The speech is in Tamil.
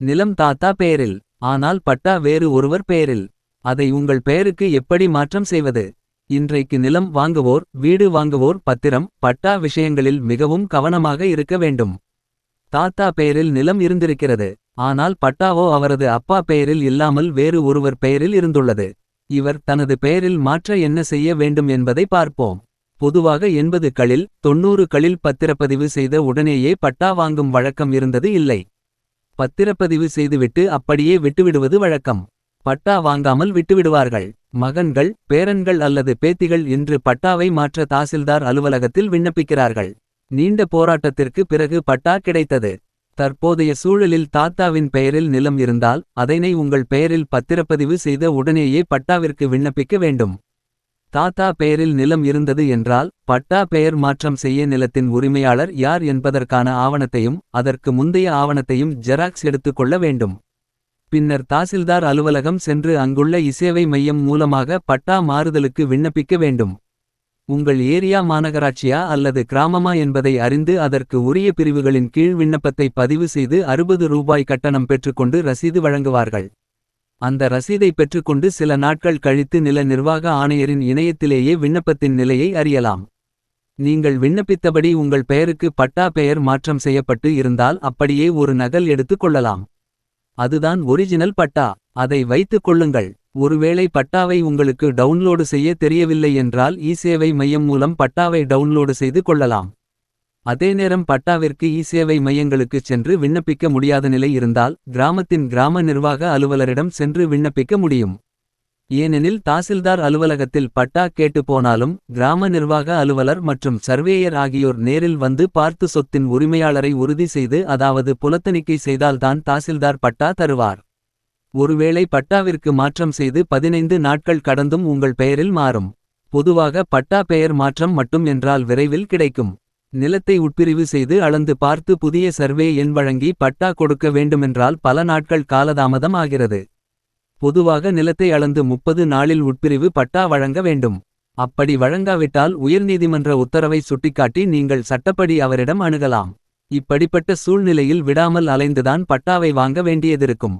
நிலம் தாத்தா பெயரில் ஆனால் பட்டா வேறு ஒருவர் பெயரில் அதை உங்கள் பெயருக்கு எப்படி மாற்றம் செய்வது? இன்றைக்கு நிலம் வாங்குவோர் வீடு வாங்குவோர் பத்திரம் பட்டா விஷயங்களில் மிகவும் கவனமாக இருக்க வேண்டும். தாத்தா பெயரில் நிலம் இருந்திருக்கிறது ஆனால் பட்டாவோ அவரது அப்பா பெயரில் இல்லாமல் வேறு ஒருவர் பெயரில் இருந்துள்ளது. இவர் தனது பெயரில் மாற்ற என்ன செய்ய வேண்டும் என்பதை பார்ப்போம். பொதுவாக எண்பது களில் தொண்ணூறு களில் பத்திரப்பதிவு செய்த உடனேயே பட்டா வாங்கும் வழக்கம் இருந்தது இல்லை. பத்திரப்பதிவு செய்துவிட்டு அப்படியே விட்டுவிடுவது வழக்கம். பட்டா வாங்காமல் விட்டுவிடுவார்கள். மகன்கள் பேரன்கள் அல்லது பேத்திகள் இன்று பட்டாவை மாற்ற தாசில்தார் அலுவலகத்தில் விண்ணப்பிக்கிறார்கள். நீண்ட போராட்டத்திற்கு பிறகு பட்டா கிடைத்தது. தற்போதைய சூழலில் தாத்தாவின் பெயரில் நிலம் இருந்தால் அதனை உங்கள் பெயரில் பத்திரப்பதிவு செய்த உடனேயே பட்டாவிற்கு விண்ணப்பிக்க வேண்டும். தாத்தா பெயரில் நிலம் இருந்தது என்றால் பட்டா பெயர் மாற்றம் செய்ய நிலத்தின் உரிமையாளர் யார் என்பதற்கான ஆவணத்தையும் அதற்கு முந்தைய ஆவணத்தையும் ஜெராக்ஸ் எடுத்துக்கொள்ள வேண்டும். பின்னர் தாசில்தார் அலுவலகம் சென்று அங்குள்ள இசேவை மையம் மூலமாக பட்டா மாறுதலுக்கு விண்ணப்பிக்க வேண்டும். உங்கள் ஏரியா மாநகராட்சியா அல்லது கிராமமா என்பதை அறிந்து அதற்கு உரிய பிரிவுகளின் கீழ் விண்ணப்பத்தை பதிவு செய்து அறுபது ரூபாய் கட்டணம் பெற்றுக்கொண்டு ரசீது வழங்குவார்கள். அந்த ரசீதை பெற்றுக்கொண்டு சில நாட்கள் கழித்து நில நிர்வாக ஆணையரின் இணையத்திலேயே விண்ணப்பத்தின் நிலையை அறியலாம். நீங்கள் விண்ணப்பித்தபடி உங்கள் பெயருக்கு பட்டா பெயர் மாற்றம் செய்யப்பட்டு இருந்தால் அப்படியே ஒரு நகல் எடுத்துக் கொள்ளலாம். அதுதான் ஒரிஜினல் பட்டா. அதை வைத்துக் கொள்ளுங்கள். ஒருவேளை பட்டாவை உங்களுக்கு டவுன்லோடு செய்ய தெரியவில்லை என்றால் இ சேவை மையம் மூலம் பட்டாவை டவுன்லோடு செய்து கொள்ளலாம். அதே நேரம் பட்டாவிற்கு இ சேவை மையங்களுக்குச் சென்று விண்ணப்பிக்க முடியாத நிலை இருந்தால் கிராமத்தின் கிராம நிர்வாக அலுவலரிடம் சென்று விண்ணப்பிக்க முடியும். ஏனெனில் தாசில்தார் அலுவலகத்தில் பட்டா கேட்டு போனாலும் கிராம நிர்வாக அலுவலர் மற்றும் சர்வேயர் ஆகியோர் நேரில் வந்து பார்த்து சொத்தின் உரிமையாளரை உறுதி செய்து அதாவது புலத்தணிக்கை செய்தால்தான் தாசில்தார் பட்டா தருவார். ஒருவேளை பட்டாவிற்கு மாற்றம் செய்து பதினைந்து நாட்கள் கடந்தும் உங்கள் பெயரில் மாறும். பொதுவாக பட்டா பெயர் மாற்றம் மட்டும் என்றால் விரைவில் கிடைக்கும். நிலத்தை உட்பிரிவு செய்து அளந்து பார்த்து புதிய சர்வே எண் வழங்கி பட்டா கொடுக்க வேண்டுமென்றால் பல நாட்கள் காலதாமதம் ஆகிறது. பொதுவாக நிலத்தை அளந்து முப்பது நாளில் உட்பிரிவு பட்டா வழங்க வேண்டும். அப்படி வழங்காவிட்டால் உயர்நீதிமன்ற உத்தரவை சுட்டிக்காட்டி நீங்கள் சட்டப்படி அவரிடம் அணுகலாம். இப்படிப்பட்ட சூழ்நிலையில் விடாமல் அலைந்துதான் பட்டாவை வாங்க வேண்டியதிருக்கும்.